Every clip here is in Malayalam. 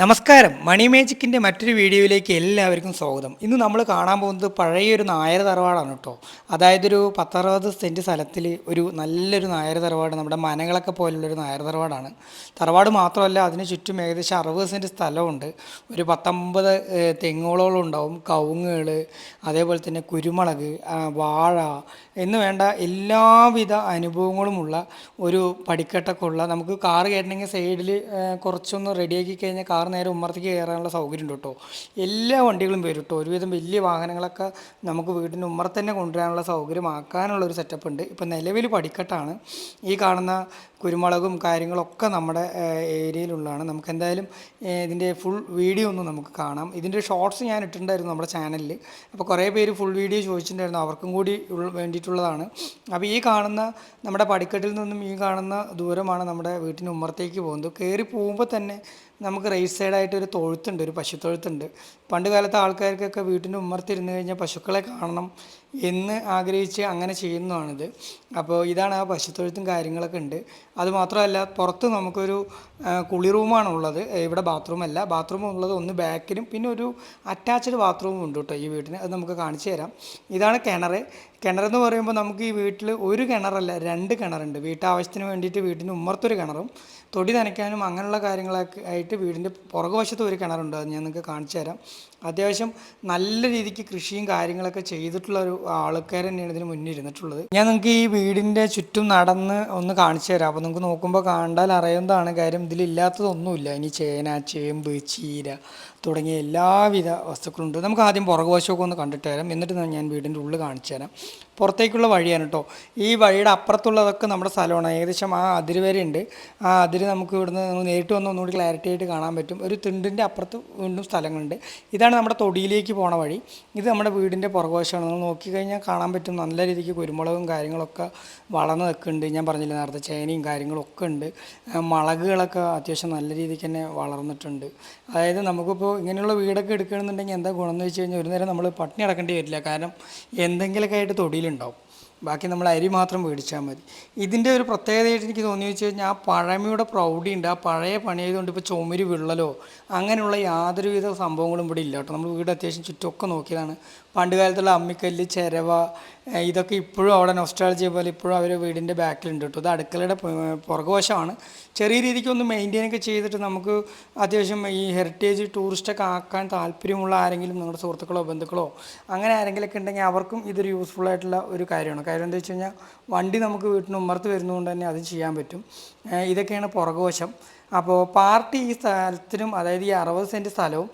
നമസ്കാരം. മണി മേജിക്കിന്റെ മറ്റൊരു വീഡിയോയിലേക്ക് എല്ലാവർക്കും സ്വാഗതം. ഇന്ന് നമ്മൾ കാണാൻ പോകുന്നത് പഴയൊരു നായർ തറവാടാണ് കേട്ടോ. അതായത് ഒരു പത്തറുപത് സെന്റ് സ്ഥലത്തിൽ ഒരു നല്ലൊരു നായർ തറവാട് നമ്മുടെ മനകളൊക്കെ പോലുള്ളൊരു നായർ തറവാടാണ്. തറവാട് മാത്രമല്ല അതിന് ചുറ്റും ഏകദേശം അറുപത് സെന്റ് സ്ഥലമുണ്ട്. ഒരു പത്തൊമ്പത് തെങ്ങോളോളം ഉണ്ടാവും. കവുങ്ങുകൾ അതേപോലെ തന്നെ കുരുമുളക് വാഴ എന്ന് വേണ്ട എല്ലാവിധ അനുഭവങ്ങളുമുള്ള ഒരു പടിക്കെട്ടൊക്കെ ഉള്ള നമുക്ക് കാറ് കയറ്റണമെങ്കിൽ സൈഡിൽ കുറച്ചൊന്ന് റെഡിയാക്കി കഴിഞ്ഞാൽ കാർ നേരെ ഉമ്മറത്തേക്ക് കയറാനുള്ള സൗകര്യം ഉണ്ട് കേട്ടോ. എല്ലാ വണ്ടികളും വരും കേട്ടോ. ഒരുവിധം വലിയ വാഹനങ്ങളൊക്കെ നമുക്ക് വീടിന്റെ ഉമ്മറത്ത് തന്നെ കൊണ്ടുവരാനുള്ള സൗകര്യമാക്കാനുള്ള ഒരു സെറ്റപ്പ് ഉണ്ട്. ഇപ്പം നിലവിൽ പടിക്കെട്ടാണ്. ഈ കാണുന്ന കുരുമുളകും കാര്യങ്ങളൊക്കെ നമ്മുടെ ഏരിയയിലുള്ളതാണ്. നമുക്ക് എന്തായാലും ഇതിന്റെ ഫുൾ വീഡിയോ ഒന്ന് നമുക്ക് കാണാം. ഇതിന്റെ ഷോർട്സ് ഞാൻ ഇട്ടിട്ടുണ്ടായിരുന്നു നമ്മുടെ ചാനലിൽ അപ്പോൾ കുറേ പേര് ഫുൾ വീഡിയോ ചോദിച്ചിട്ടുണ്ടായിരുന്നു. അവർക്കും കൂടി വേണ്ടിയിട്ടുള്ളതാണ്. അപ്പോൾ ഈ കാണുന്ന നമ്മുടെ പടിക്കെട്ടിൽ നിന്നും ഈ കാണുന്ന ദൂരമാണ് നമ്മുടെ വീട്ടിന് ഉമ്മറത്തേക്ക് പോകുന്നത്. കയറി പോകുമ്പോൾ തന്നെ നമുക്ക് റൈറ്റ് സൈഡായിട്ട് ഒരു തൊഴുത്തുണ്ട് ഒരു പശു തൊഴുത്തുണ്ട് പണ്ട് കാലത്ത് ആൾക്കാർക്കൊക്കെ വീട്ടിന്റെ ഉമ്മർത്തിരുന്ന് കഴിഞ്ഞാൽ പശുക്കളെ കാണണം. എന്ന് ആഗ്രഹിച്ച് അങ്ങനെ ചെയ്യുന്നതാണിത്. അപ്പോൾ ഇതാണ് ആ പശുത്തൊഴുത്തും കാര്യങ്ങളൊക്കെ ഉണ്ട്. അതുമാത്രമല്ല പുറത്ത് നമുക്കൊരു കുളി റൂമാണ് ഉള്ളത് ഇവിടെ ബാത്റൂം അല്ല. ബാത്റൂം ഉള്ളത് ഒന്ന് ബാക്കിലും പിന്നെ ഒരു അറ്റാച്ച്ഡ് ബാത്റൂമും ഉണ്ട് കേട്ടോ ഈ വീട്ടിന്. അത് നമുക്ക് കാണിച്ചു തരാം. ഇതാണ് കിണർ. കിണറെന്ന് പറയുമ്പോൾ നമുക്ക് ഈ വീട്ടിൽ ഒരു കിണറല്ല രണ്ട് കിണറുണ്ട്. വീട്ടാവശ്യത്തിന് വേണ്ടിയിട്ട് വീട്ടിന് ഉമ്മർത്തൊരു കിണറും തൊടി നനയ്ക്കാനും അങ്ങനെയുള്ള കാര്യങ്ങളൊക്കെ ആയിട്ട് വീടിന്റെ പുറകുവശത്ത് ഒരു കിണറുണ്ട്. അത് ഞാൻ നിങ്ങൾക്ക് കാണിച്ചു തരാം. അത്യാവശ്യം നല്ല രീതിക്ക് കൃഷിയും കാര്യങ്ങളൊക്കെ ചെയ്തിട്ടുള്ള ഒരു ആൾക്കാർ തന്നെയാണ് ഇതിന് മുന്നിൽ ഇരുന്നിട്ടുള്ളത് ഞാൻ നിങ്ങൾക്ക് ഈ വീടിന്റെ ചുറ്റും നടന്ന് ഒന്ന് കാണിച്ചു തരാം. അപ്പോൾ നിങ്ങൾക്ക് നോക്കുമ്പോൾ കണ്ടാൽ അറിയുന്നതാണ് കാര്യം. ഇതിലില്ലാത്തതൊന്നുമില്ല ഇനി ചേന ചേമ്പ് ചീര തുടങ്ങിയ എല്ലാവിധ വസ്തുക്കളുണ്ട്. നമുക്ക് ആദ്യം പുറകുവശമൊക്കെ ഒന്ന് കണ്ടിട്ട് തരാം. എന്നിട്ട് ഞാൻ വീടിന്റെ ഉള്ളിൽ കാണിച്ചു തരാം. പുറത്തേക്കുള്ള വഴിയാണ് കേട്ടോ. ഈ വഴിയുടെ അപ്പുറത്തുള്ളതൊക്കെ നമ്മുടെ സ്ഥലമാണ്. ഏകദേശം ആ അതിര് വരെ ഉണ്ട്. ആ അതിര് നമുക്ക് ഇവിടുന്ന് നേരിട്ട് വന്ന് ഒന്നുകൂടി ക്ലാരിറ്റി ആയിട്ട് കാണാൻ പറ്റും. ഒരു തിണ്ടിന്റെ അപ്പുറത്ത് വീണ്ടും സ്ഥലങ്ങളുണ്ട്. ഇതാണ് നമ്മുടെ തൊടിയിലേക്ക് പോണ വഴി. ഇത് നമ്മുടെ വീടിന്റെ പുറകുവശമാണ്. നോക്കി നോക്കിക്കഴിഞ്ഞാൽ കാണാൻ പറ്റും നല്ല രീതിക്ക് കുരുമുളകും കാര്യങ്ങളൊക്കെ വളർന്ന് നിൽക്കുന്നുണ്ട്. ഞാൻ പറഞ്ഞില്ല നേരത്തെ ചേനയും കാര്യങ്ങളും ഒക്കെ ഉണ്ട് മുളകുകളൊക്കെ അത്യാവശ്യം നല്ല രീതിക്ക് തന്നെ വളർന്നിട്ടുണ്ട്. അതായത് നമുക്കിപ്പോൾ ഇങ്ങനെയുള്ള വീടൊക്കെ എടുക്കണമെന്നുണ്ടെങ്കിൽ എന്താ ഗുണം എന്ന് വെച്ച് കഴിഞ്ഞാൽ ഒരു നേരം നമ്മൾ പട്ടിണി അടക്കേണ്ടി വരില്ല. കാരണം എന്തെങ്കിലുമൊക്കെ ആയിട്ട് തൊടിയിലുണ്ടാവും. ബാക്കി നമ്മൾ അരി മാത്രം മേടിച്ചാൽ മതി. ഇതിന്റെ ഒരു പ്രത്യേകതയായിട്ട് എനിക്ക് തോന്നി വെച്ച് കഴിഞ്ഞാൽ ആ പഴമയുടെ പ്രൗഢിയുണ്ട് ആ പഴയ പണിയായതുകൊണ്ട് ഇപ്പോൾ ചുമര് വിള്ളലോ അങ്ങനെയുള്ള യാതൊരുവിധ സംഭവങ്ങളും ഇവിടെ ഇല്ല കേട്ടോ. നമ്മൾ വീട് അത്യാവശ്യം ചുറ്റുമൊക്കെ നോക്കിയതാണ്. പണ്ട് കാലത്തുള്ള അമ്മിക്കല്ല് ചിരവ ഇതൊക്കെ ഇപ്പോഴും അവിടെ നൊസ്റ്റാൾജിയ പോലെ ഇപ്പോഴും അവർ വീടിന്റെ ബാക്കിലുണ്ട് കേട്ടോ ഇത് അടുക്കളയുടെ പുറകുവശമാണ്. ചെറിയ രീതിക്ക് ഒന്ന് മെയിന്റെയിൻ ഒക്കെ ചെയ്തിട്ട് നമുക്ക് അത്യാവശ്യം ഈ ഹെറിറ്റേജ് ടൂറിസ്റ്റൊക്കെ ആക്കാൻ താല്പര്യമുള്ള ആരെങ്കിലും നിങ്ങളുടെ സുഹൃത്തുക്കളോ ബന്ധുക്കളോ അങ്ങനെ ആരെങ്കിലുമൊക്കെ ഉണ്ടെങ്കിൽ അവർക്കും ഇതൊരു യൂസ്ഫുൾ ആയിട്ടുള്ള ഒരു കാര്യമാണ്. കാര്യം എന്താ വെച്ച് കഴിഞ്ഞാൽ വണ്ടി നമുക്ക് വീട്ടിന് ഉമ്മർത്ത് വരുന്നതുകൊണ്ട് തന്നെ അത് ചെയ്യാൻ പറ്റും. ഇതൊക്കെയാണ് പുറകുവശം. അപ്പോൾ പാർട്ടി ഈ സ്ഥലത്തിനും അതായത് ഈ അറുപത് സെന്റ് സ്ഥലവും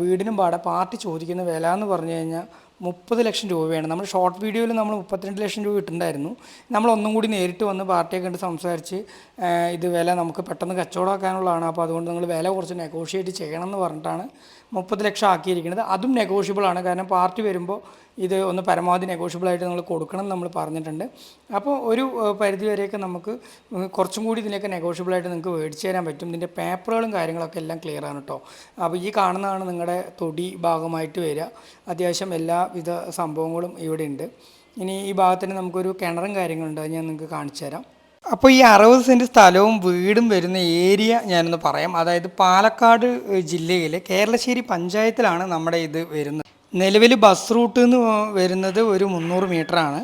വീടിനും പാടെ പാർട്ടി ചോദിക്കുന്ന വില എന്ന് പറഞ്ഞു കഴിഞ്ഞാൽ മുപ്പത് ലക്ഷം രൂപയാണ്. നമ്മൾ ഷോർട്ട് വീഡിയോയിൽ നമ്മൾ മുപ്പത്തിരണ്ട് ലക്ഷം രൂപ ഇട്ടിട്ടുണ്ടായിരുന്നു. നമ്മൾ ഒന്നും കൂടി നേരിട്ട് വന്ന് പാർട്ടിയെ കണ്ട് സംസാരിച്ച് ഇത് വില നമുക്ക് പെട്ടെന്ന് കച്ചവടമാക്കാനുള്ളതാണ്. അപ്പോൾ അതുകൊണ്ട് നിങ്ങൾ വില കുറച്ച് നെഗോഷിയേറ്റ് ചെയ്യണം എന്ന് പറഞ്ഞിട്ടാണ് മുപ്പത് ലക്ഷം ആക്കിയിരിക്കുന്നത്. അതും നെഗോഷ്യബിൾ ആണ്. കാരണം പാർട്ടി വരുമ്പോൾ ഇത് ഒന്ന് പരമാവധി നെഗോഷ്യബിളായിട്ട് നമ്മൾ കൊടുക്കണം എന്ന് നമ്മൾ പറഞ്ഞിട്ടുണ്ട്. അപ്പോൾ ഒരു പരിധി വരെയൊക്കെ നമുക്ക് കുറച്ചും കൂടി ഇതിനൊക്കെ നെഗോഷ്യബിളായിട്ട് നിങ്ങൾക്ക് മേടിച്ച് തരാൻ പറ്റും. ഇതിന്റെ പേപ്പറുകളും കാര്യങ്ങളൊക്കെ എല്ലാം ക്ലിയർ ആണ് കേട്ടോ അപ്പോൾ ഈ കാണുന്നതാണ് നിങ്ങളുടെ തൊടി ഭാഗമായിട്ട് വരിക. അത്യാവശ്യം എല്ലാവിധ സംഭവങ്ങളും ഇവിടെ ഉണ്ട്. ഇനി ഈ ഭാഗത്തിന് നമുക്കൊരു കിണറും കാര്യങ്ങളുണ്ട്. അത് ഞാൻ നിങ്ങൾക്ക് കാണിച്ചു തരാം. അപ്പോൾ ഈ അറുപത് സെന്റ് സ്ഥലവും വീടും വരുന്ന ഏരിയ ഞാനൊന്ന് പറയാം. അതായത് പാലക്കാട് ജില്ലയിലെ കേരളശ്ശേരി പഞ്ചായത്തിലാണ് നമ്മുടെ ഇത് വരുന്നത്. നിലവിൽ ബസ് റൂട്ട് എന്ന് വരുന്നത് ഒരു മുന്നൂറ് ആണ്.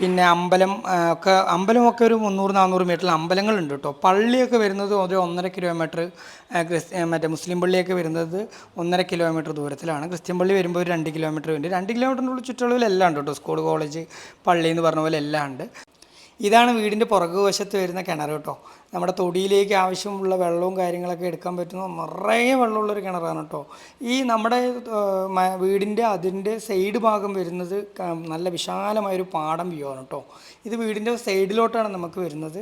പിന്നെ അമ്പലം ഒക്കെ അമ്പലമൊക്കെ ഒരു മുന്നൂറ് നാനൂറ് മീറ്ററിൽ അമ്പലങ്ങളുണ്ട് കേട്ടോ പള്ളിയൊക്കെ വരുന്നത് ഒരു ഒന്നര കിലോമീറ്റർ ക്രിസ്ത്യ മറ്റേ മുസ്ലിം പള്ളിയൊക്കെ വരുന്നത് ഒന്നര കിലോമീറ്റർ ദൂരത്തിലാണ്. ക്രിസ്ത്യൻ പള്ളി വരുമ്പോൾ ഒരു രണ്ട് കിലോമീറ്റർ ഉണ്ട് രണ്ട് കിലോമീറ്ററിനുള്ള ചുറ്റളവിൽ എല്ലാം ഉണ്ട് കേട്ടോ സ്കൂൾ കോളേജ് പള്ളി എന്ന് പറഞ്ഞ പോലെ എല്ലാം ഉണ്ട്. ഇതാണ് വീടിന്റെ പുറകു വശത്ത് വരുന്ന കിണർ കേട്ടോ. നമ്മുടെ തൊടിയിലേക്ക് ആവശ്യമുള്ള വെള്ളവും കാര്യങ്ങളൊക്കെ എടുക്കാൻ പറ്റുന്ന നിറയെ വെള്ളമുള്ളൊരു കിണറാണ് കേട്ടോ. ഈ നമ്മുടെ വീടിന്റെ അതിന്റെ സൈഡ് ഭാഗം വരുന്നത് നല്ല വിശാലമായൊരു പാടം വ്യൂ ആണ് കേട്ടോ. ഇത് വീടിന്റെ സൈഡിലോട്ടാണ് നമുക്ക് വരുന്നത്.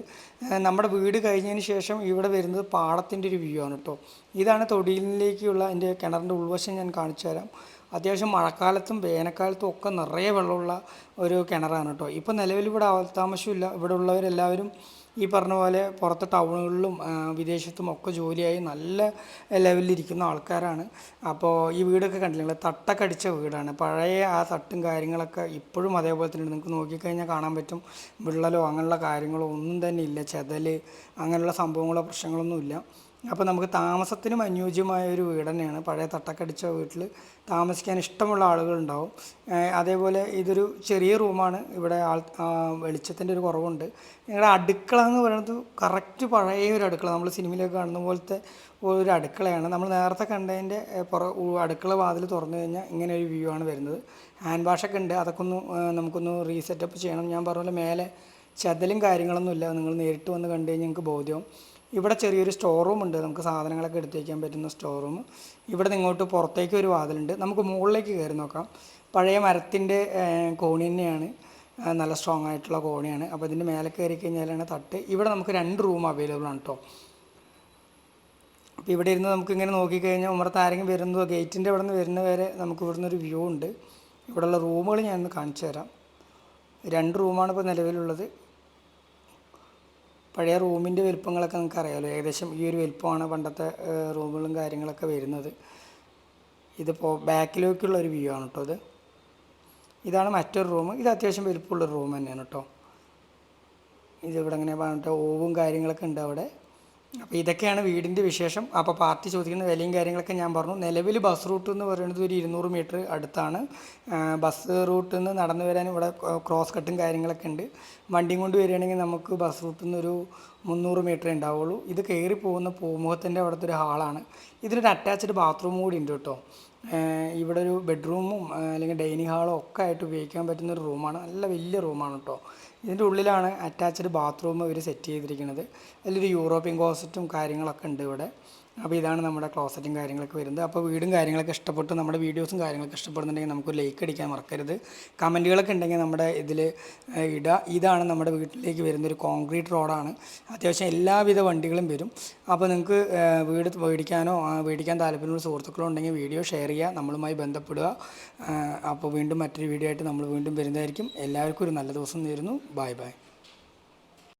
നമ്മുടെ വീട് കഴിഞ്ഞതിന് ശേഷം ഇവിടെ വരുന്നത് പാടത്തിന്റെ ഒരു വ്യൂ ആണ് കേട്ടോ. ഇതാണ് തൊടിയിലേക്കുള്ള എന്റെ കിണറിന്റെ ഉൾവശം ഞാൻ കാണിച്ചു തരാം അത്യാവശ്യം മഴക്കാലത്തും വേനൽക്കാലത്തും ഒക്കെ നിറയെ വെള്ളമുള്ള ഒരു കിണറാണ് കേട്ടോ. ഇപ്പോൾ നിലവിൽ ഇവിടെ താമസമില്ല. ഇവിടെ ഉള്ളവരെല്ലാവരും ഈ പറഞ്ഞ പോലെ പുറത്ത് ടൗണുകളിലും വിദേശത്തും ഒക്കെ ജോലിയായി നല്ല ലെവലിലിരിക്കുന്ന ആൾക്കാരാണ്. അപ്പോൾ ഈ വീടൊക്കെ കണ്ടില്ല? തട്ടൊക്കെ അടിച്ച വീടാണ്. പഴയ ആ തട്ടും കാര്യങ്ങളൊക്കെ ഇപ്പോഴും അതേപോലെ തന്നെ. നിങ്ങൾക്ക് നോക്കിക്കഴിഞ്ഞാൽ കാണാൻ പറ്റും. വിള്ളലോ അങ്ങനെയുള്ള കാര്യങ്ങളോ ഒന്നും തന്നെ ഇല്ല. ചെതൽ അങ്ങനെയുള്ള സംഭവങ്ങളോ പ്രശ്നങ്ങളൊന്നും ഇല്ല. അപ്പോൾ നമുക്ക് താമസത്തിനും അനുയോജ്യമായ ഒരു വീട് തന്നെയാണ്. പഴയ തട്ടക്കടിച്ച വീട്ടിൽ താമസിക്കാൻ ഇഷ്ടമുള്ള ആളുകളുണ്ടാവും അതേപോലെ ഇതൊരു ചെറിയ റൂമാണ് ഇവിടെ ആൾ വെളിച്ചത്തിന്റെ ഒരു കുറവുണ്ട്. ഞങ്ങളുടെ അടുക്കള എന്ന് പറയുന്നത് കറക്റ്റ് പഴയ ഒരു അടുക്കള. നമ്മൾ സിനിമയിലൊക്കെ കാണുന്ന പോലത്തെ ഒരു അടുക്കളയാണ്. നമ്മൾ നേരത്തെ കണ്ടതിന്റെ പുറ അടുക്കള വാതിൽ തുറന്നു കഴിഞ്ഞാൽ ഇങ്ങനെ ഒരു വ്യൂ ആണ് വരുന്നത്. ഹാൻഡ് വാഷൊക്കെ ഉണ്ട്. അതൊക്കെ ഒന്ന് നമുക്കൊന്ന് റീസെറ്റപ്പ് ചെയ്യണം. ഞാൻ പറഞ്ഞ പോലെ മേലെ ചതലും കാര്യങ്ങളൊന്നുമില്ല നിങ്ങൾ നേരിട്ട് വന്ന് കണ്ടു കഴിഞ്ഞാൽ നിങ്ങൾക്ക് ബോധ്യവും. ഇവിടെ ചെറിയൊരു സ്റ്റോർ റൂം ഉണ്ട്. നമുക്ക് സാധനങ്ങളൊക്കെ എടുത്തു വയ്ക്കാൻ പറ്റുന്ന സ്റ്റോർ റൂം ഇവിടെ നിന്ന് ഇങ്ങോട്ട് പുറത്തേക്ക് ഒരു വാതിലുണ്ട്. നമുക്ക് മുകളിലേക്ക് കയറി നോക്കാം. പഴയ മരത്തിന്റെ കോണി തന്നെയാണ്. നല്ല സ്ട്രോങ് ആയിട്ടുള്ള കോണിയാണ്. അപ്പോൾ ഇതിന്റെ മേലെ കയറി കഴിഞ്ഞാലാണ് തട്ട്. ഇവിടെ നമുക്ക് രണ്ട് റൂം അവൈലബിൾ ആണ് കേട്ടോ അപ്പോൾ ഇവിടെ ഇരുന്ന് നമുക്ക് ഇങ്ങനെ നോക്കിക്കഴിഞ്ഞാൽ ഉമ്മറത്ത് ആരെങ്കിലും വരുന്നതോ ഗേറ്റിന്റെ ഇവിടെ നിന്ന് വരുന്ന വരെ നമുക്ക് ഇവിടുന്ന് ഒരു വ്യൂ ഉണ്ട്. ഇവിടെയുള്ള റൂമുകൾ ഞാനൊന്ന് കാണിച്ചു തരാം. രണ്ട് റൂമാണ് ഇപ്പോൾ നിലവിലുള്ളത്. പഴയ റൂമിന്റെ വലുപ്പങ്ങളൊക്കെ നിങ്ങൾക്ക് അറിയാമല്ലോ ഏകദേശം ഈ ഒരു വലുപ്പമാണ് പണ്ടത്തെ റൂമുകളും കാര്യങ്ങളൊക്കെ വരുന്നത്. ഇതിപ്പോൾ ബാക്കിലേക്കുള്ള ഒരു വ്യൂ ആണ് കേട്ടോ ഇത്. ഇതാണ് മറ്റൊരു റൂം. ഇത് അത്യാവശ്യം വലുപ്പമുള്ള റൂം തന്നെയാണ് കേട്ടോ ഇതിവിടെ ഇങ്ങനെ പറഞ്ഞിട്ട് ഓവും കാര്യങ്ങളൊക്കെ ഉണ്ട് അവിടെ. അപ്പോൾ ഇതൊക്കെയാണ് വീടിന്റെ വിശേഷം. അപ്പോൾ പാർട്ടി ചോദിക്കുന്ന വിലയും കാര്യങ്ങളൊക്കെ ഞാൻ പറഞ്ഞു. നിലവിൽ ബസ് റൂട്ട് എന്ന് പറയുന്നത് ഒരു ഇരുന്നൂറ് മീറ്റർ അടുത്താണ്. ബസ് റൂട്ടിൽ നിന്ന് നടന്നു വരാൻ ഇവിടെ ക്രോസ് കട്ടും കാര്യങ്ങളൊക്കെ ഉണ്ട്. വണ്ടിയും കൊണ്ട് വരികയാണെങ്കിൽ നമുക്ക് ബസ് റൂട്ടിൽ നിന്ന് ഒരു മുന്നൂറ് മീറ്റർ ഉണ്ടാവുള്ളൂ. ഇത് കയറി പോകുന്ന പൂമുഖത്തിന്റെ അവിടുത്തെ ഒരു ഹാളാണ് ഇതിലൊരു അറ്റാച്ച്ഡ് ബാത്റൂം കൂടി ഉണ്ട് കേട്ടോ. ഇവിടെ ഒരു ബെഡ്റൂമും അല്ലെങ്കിൽ ഡൈനിങ് ഹാളും ഒക്കെ ആയിട്ട് ഉപയോഗിക്കാൻ പറ്റുന്ന ഒരു റൂമാണ് നല്ല വലിയ റൂമാണ് കേട്ടോ. ഇതിന്റെ ഉള്ളിലാണ് അറ്റാച്ച്ഡ് ബാത്റൂം ഇവർ സെറ്റ് ചെയ്തിരിക്കുന്നത്. അതിലൊരു യൂറോപ്യൻ കോസറ്റും കാര്യങ്ങളൊക്കെ ഉണ്ട് ഇവിടെ. അപ്പോൾ ഇതാണ് നമ്മുടെ ക്ലോസറ്റും കാര്യങ്ങളൊക്കെ വരുന്നത്. അപ്പോൾ വീടും കാര്യങ്ങളൊക്കെ ഇഷ്ടപ്പെട്ടു നമ്മുടെ വീഡിയോസും കാര്യങ്ങളൊക്കെ ഇഷ്ടപ്പെടുന്നുണ്ടെങ്കിൽ നമുക്ക് ലൈക്ക് അടിക്കാൻ മറക്കരുത്. കമന്റുകളൊക്കെ ഉണ്ടെങ്കിൽ നമ്മുടെ ഇതിൽ ഇടുക ഇതാണ് നമ്മുടെ വീട്ടിലേക്ക് വരുന്നൊരു കോൺക്രീറ്റ് റോഡാണ്. അത്യാവശ്യം എല്ലാവിധ വണ്ടികളും വരും. അപ്പോൾ നിങ്ങൾക്ക് വീട് മേടിക്കാനോ മേടിക്കാൻ താല്പര്യമുള്ള സുഹൃത്തുക്കളോ ഉണ്ടെങ്കിൽ വീഡിയോ ഷെയർ ചെയ്യുക നമ്മളുമായി ബന്ധപ്പെടുക. അപ്പോൾ വീണ്ടും മറ്റൊരു വീഡിയോ ആയിട്ട് നമ്മൾ വീണ്ടും വരുന്നതായിരിക്കും. എല്ലാവർക്കും ഒരു നല്ല ദിവസം നേരുന്നു. Bye bye.